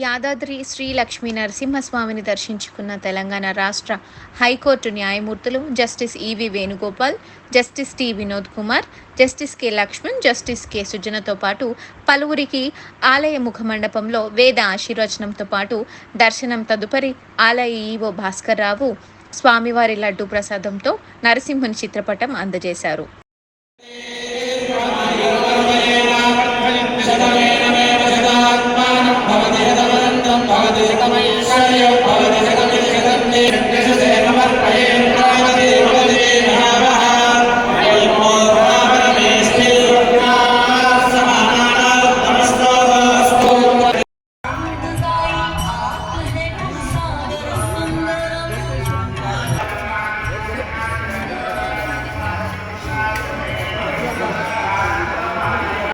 యాదాద్రి శ్రీ లక్ష్మీ నరసింహస్వామిని దర్శించుకున్న తెలంగాణ రాష్ట్ర హైకోర్టు న్యాయమూర్తులు justice E V Venugopal justice T Vinod Kumar justice K Lakshman justice K సుజనతో పాటు పలువురికి ఆలయ ముఖమండపంలో వేద ఆశీర్వచనంతో పాటు దర్శనం తదుపరి ఆలయ ఈవో భాస్కర్ రావు స్వామివారి లడ్డు ప్రసాదంతో నరసింహుని చిత్రపటం అందజేశారు.